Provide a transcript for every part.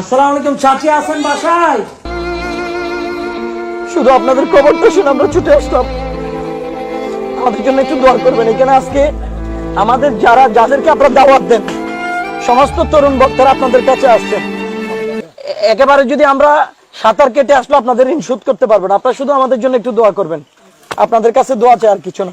আসসালামু আলাইকুম চাচি, আছেন বাসায়? শুধু আপনাদের শুনে আমরা ছুটে আসলাম। আমাদের জন্য একটু দোয়া করবেন, এখানে আজকে আমাদের যারা, যাদেরকে আপনারা দাওয়াত দেন, সমস্ত তরুণ ভক্তরা আপনাদের কাছে আসছেন। একেবারে যদি আমরা সাঁতার কেটে আসলে আপনাদের ঋণ শোধ করতে পারবেন আপনারা শুধু আমাদের জন্য একটু দোয়া করবেন। আপনাদের কাছে দোয়া চাই আর কিছু না।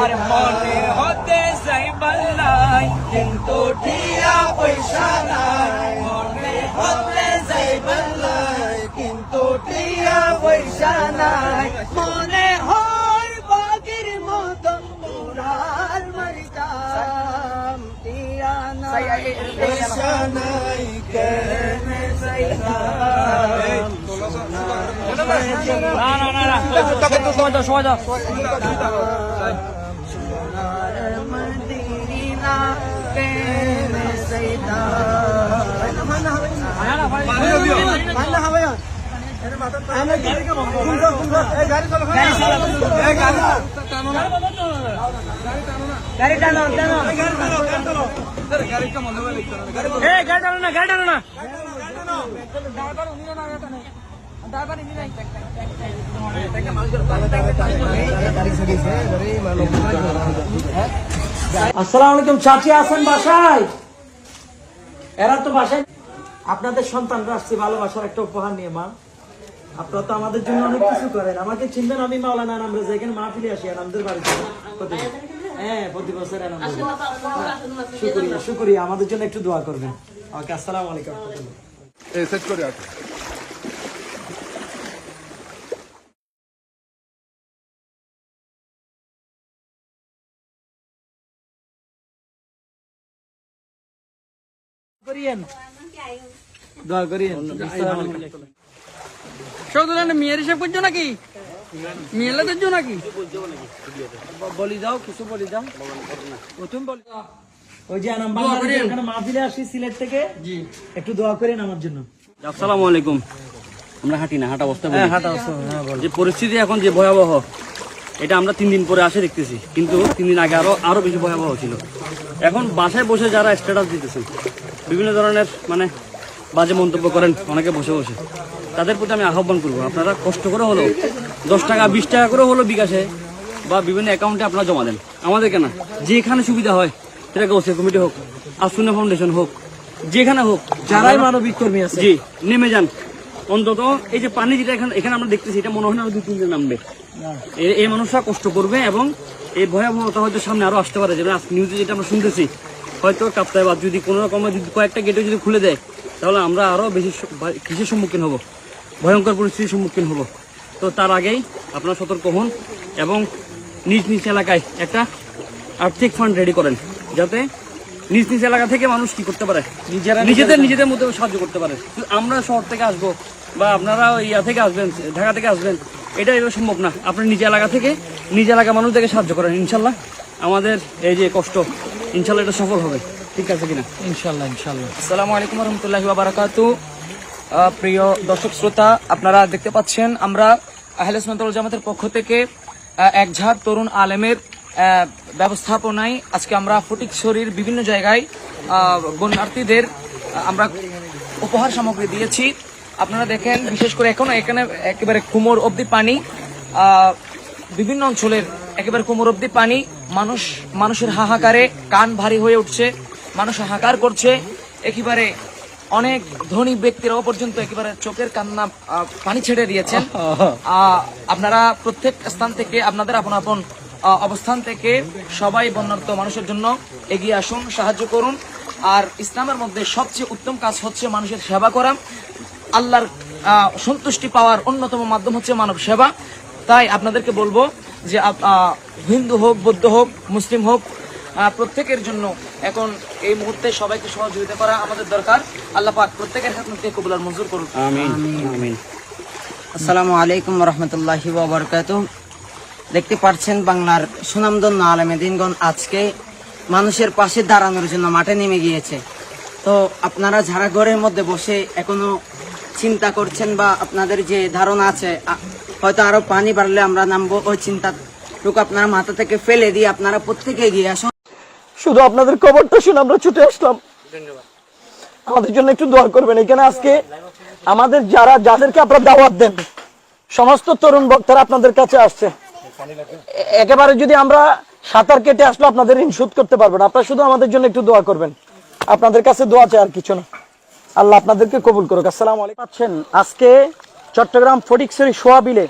আর মনে না না না না সময় দাও সময় দাও মদিনা কেনে গাড়ি টানো টানো গাড়ি টানো না গাড়ি টানো না আসসালামু আলাইকুম চাচি আছেন বাসায়? এরা তো বাসায় আপনাদের সন্তানরা আসছে ভালোবাসার একটা উপহার নিয়ে মা। আপনারা তো আমাদের জন্য অনেক কিছু করেন। আমাকে চিনবেন আমি মাওলানা রেজা এখানে মাহফিলে আসি আনন্দের বাড়িতে। হ্যাঁ প্রতি বছর শুক্রিয়া শুক্রিয়া। আমাদের জন্য একটু দোয়া করবেন। ওকে আসসালামু আলাইকুম। করিয়েন। দোয়া করিয়েন। আসসালামু মেয়ের হিসাব করছ নাকি? মেয়েলা নাকি? বলি যাও কিছু বলি যাও প্রথম বলি ওই যে আনাম বাংলাদেশে মাহফিলে আসি সিলেট থেকে। জি। একটু দোয়া করেন আমার জন্য। আসসালামু আলাইকুম। আমরা হাঁটি না হাঁটা অবস্থা। হাঁটা হ্যাঁ যে পরিস্থিতি এখন যে ভয়াবহ এটা আমরা তিন দিন পরে আসে দেখতেছি। কিন্তু তিন দিন আগে আরও আরও বেশি ভয়াবহ ছিল। এখন বাসায় বসে যারা স্ট্যাটাস দিতেছেন বিভিন্ন ধরনের মানে বাজে মন্তব্য করেন অনেকে বসে বসে। তাদের প্রতি আমি আহ্বান করব আপনারা কষ্ট করে হলো দশ টাকা বিশ টাকা করে হলো বিকাশে বা বিভিন্ন অ্যাকাউন্টে আপনারা জমা দেন। আমাদের কেনা যেখানে সুবিধা হয় সেটা গোসে কমিটি হোক আসুনা ফাউন্ডেশন হোক যেখানে হোক যারাই মানবিক কর্মী আছে। জি নেমে যান। অন্তত এই যে পানি যেটা এখানে এখানে আমরা দেখতেছি এটা মনে হয় না দুই তিনজন নামবে। এই মানুষরা কষ্ট করবে এবং এই ভয়াবহতা হয়তো সামনে আরও আসতে পারে যেমন নিউজে যেটা আমরা শুনতেছি হয়তো কাপ্তায় বা যদি কোনো রকমের যদি কয়েকটা গেটে যদি খুলে দেয় তাহলে আমরা আরও বেশি কিসের সম্মুখীন হব। ভয়ঙ্কর পরিস্থিতির সম্মুখীন হব। তো তার আগেই আপনারা সতর্ক হন এবং নিজ নিজ এলাকায় একটা আর্থিক ফান্ড রেডি করেন যাতে নিজ নিজ এলাকা থেকে মানুষ কি করতে পারে? নিজেরা নিজেদের নিজেদের মধ্যে সাহায্য করতে পারে। আমরা শহর থেকে আসব বা আপনারা ইয়া থেকে আসবেন ঢাকা থেকে আসবেন এটা এবার সম্ভব না। আপনি নিজ এলাকা থেকে নিজ এলাকা মানুষদেরকে সাহায্য করেন ইনশাল্লাহ। আমাদের এই যে কষ্ট ইনশাল্লাহ এটা সফল হবে। ঠিক আছে কিনা? ইনশাল্লাহ ইনশাল্লাহ। আসসালামু আলাইকুম রহমতুল্লাহি বারাকাতু প্রিয় দর্শক শ্রোতা আপনারা দেখতে পাচ্ছেন আমরা আহলে সুন্নাতুল জামাতের পক্ষ থেকে এক ঝাড় তরুণ আলেমের ব্যবস্থাপনায় আজকে আমরা ফটিকছড়ির বিভিন্ন জায়গায় বন্যার্থীদের আমরা উপহার সামগ্রী দিয়েছি। আপনারা দেখেন বিশেষ করে এখনও এখানে একেবারে কুমোর অবধি পানি বিভিন্ন অঞ্চলের একেবারে কোমর অব্দি পানি মানুষ, মানুষের হাহাকারে কান ভারী হয়ে উঠছে, মানুষ হাহাকার করছে, একেবারে অনেক ধনী ব্যক্তিরাও পর্যন্ত একেবারে চোখের কান্না পানি ছেড়ে দিয়েছেন। আপনারা প্রত্যেক স্থান থেকে, আপনাদের আপন আপন অবস্থান থেকে সবাই বন্যার্থ মানুষের জন্য এগিয়ে আসুন, সাহায্য করুন। আর ইসলামের মধ্যে সবচেয়ে উত্তম কাজ হচ্ছে মানুষের সেবা করা। আল্লাহর সন্তুষ্টি পাওয়ার অন্যতম মাধ্যম হচ্ছে মানব সেবা। তাই আপনাদেরকে বলব যে আপ- হিন্দু হোক বৌদ্ধ হোক মুসলিম হোক প্রত্যেকের জন্য এখন এই মুহূর্তে সবাইকে সহযোগিতা করা আমাদের দরকার। আল্লাহ পাক প্রত্যেকের হাত কবুলার মঞ্জুর করুন আমিন। আমিন। আসসালামু আলাইকুম রহমতুল্লাহি বাবরকাত দেখতে পাচ্ছেন বাংলার সুনামধন্য আলমেদিনগণ আজকে মানুষের পাশে দাঁড়ানোর জন্য মাঠে নেমে গিয়েছে। তো আপনারা যারা ঘরের মধ্যে বসে এখনও চিন্তা করছেন বা আপনাদের যে ধারণা আছে হয়তো আরও পানি বাড়লে আমরা নামবো ওই চিন্তাটুকু আপনারা মাথা থেকে ফেলে দিয়ে আপনারা প্রত্যেকে এগিয়ে আসুন। শুধু আপনাদের খবরটা শুনে আমরা ছুটে আসলাম। আমাদের জন্য একটু দোয়া করবেন। এখানে আজকে আমাদের যারা যাদেরকে আপনারা দাওয়াত দেন সমস্ত তরুণ বক্তারা আপনাদের কাছে আসছে। একেবারে যদি আমরা সাঁতার কেটে আসলে আপনাদের ঋণ শোধ করতে পারবেন আপনারা শুধু আমাদের জন্য একটু দোয়া করবেন। আপনাদের কাছে দোয়া চাই আর কিছু না। আল্লাহ আপনাদেরকে কবুল করুক। আসসালাম আলাইকুম। পাচ্ছেন আজকে চট্টগ্রাম ফটিকছড়ি সোয়াবিলে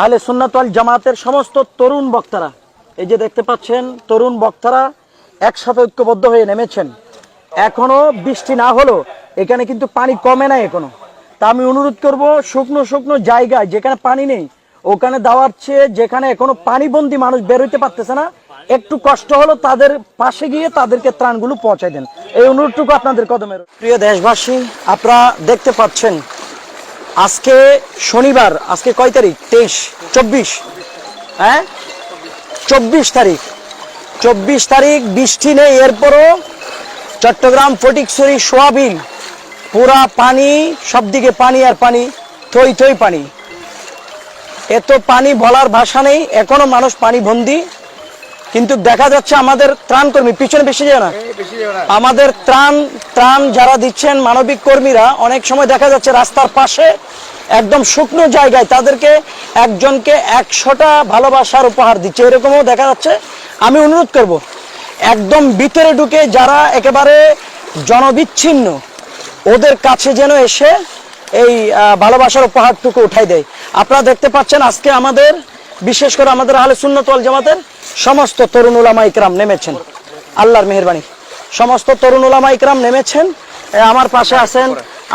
আহলে সুন্নাতওয়াল জামাতের সমস্ত তরুণ বক্তারা, এই যে দেখতে পাচ্ছেন, তরুণ বক্তারা একসাথে ঐক্যবদ্ধ হয়ে নেমেছেন। এখনও বৃষ্টি না হলো এখানে কিন্তু পানি কমে না এখনও। তা আমি অনুরোধ করব, শুকনো শুকনো জায়গায় যেখানে পানি নেই, ওখানে দেওয়ার চেয়ে যেখানে এখনও পানিবন্দী মানুষ বেরোইতে পারতেছে না, একটু কষ্ট হলো তাদের পাশে গিয়ে তাদেরকে ত্রাণগুলো পৌঁছায় দেন। এই অনুরোধটুকু আপনাদের কদমের। প্রিয় দেশবাসী, আপনারা দেখতে পাচ্ছেন আজকে শনিবার, আজকে কয় তারিখ? তেইশ, চব্বিশ। হ্যাঁ? চব্বিশ তারিখ। চব্বিশ তারিখ বৃষ্টি নেই, এরপরও চট্টগ্রাম, ফটিকছড়ি সোয়াবিন পুরা পানি, সবদিকে পানি আর পানি, থই থই পানি। এত পানি বলার ভাষা নেই, এখনও মানুষ পানি বন্দি কিন্তু দেখা যাচ্ছে আমাদের ত্রাণ কর্মী পিছনে বেশি যায় না। আমাদের ত্রাণ ত্রাণ যারা দিচ্ছেন মানবিক কর্মীরা অনেক সময় দেখা যাচ্ছে রাস্তার পাশে একদম শুকনো জায়গায় তাদেরকে একজনকে একশোটা ভালোবাসার উপহার দিচ্ছে। এরকমও দেখা যাচ্ছে। আমি অনুরোধ করব একদম ভিতরে ঢুকে যারা একেবারে জনবিচ্ছিন্ন ওদের কাছে যেন এসে এই ভালোবাসার উপহারটুকু উঠাই দেয়। আপনারা দেখতে পাচ্ছেন আজকে আমাদের বিশেষ করে আমাদের আহলে সুন্নত ওয়াল জামাতের সমস্ত তরুণ ওলামা ইকরাম নেমেছেন। আল্লাহর মেহরবানি। সমস্ত তরুণ ওলামা ইকরাম নেমেছেন। আমার পাশে আছেন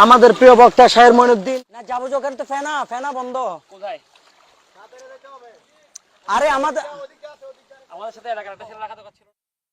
আমাদের প্রিয় বক্তা শাহের মইনুদ্দিন। না যাব যখন তো ফেনা ফেনা বন্ধ। কোথায়? আরে আমাদের আমাদের সাথে রাখা দরকার ছিল।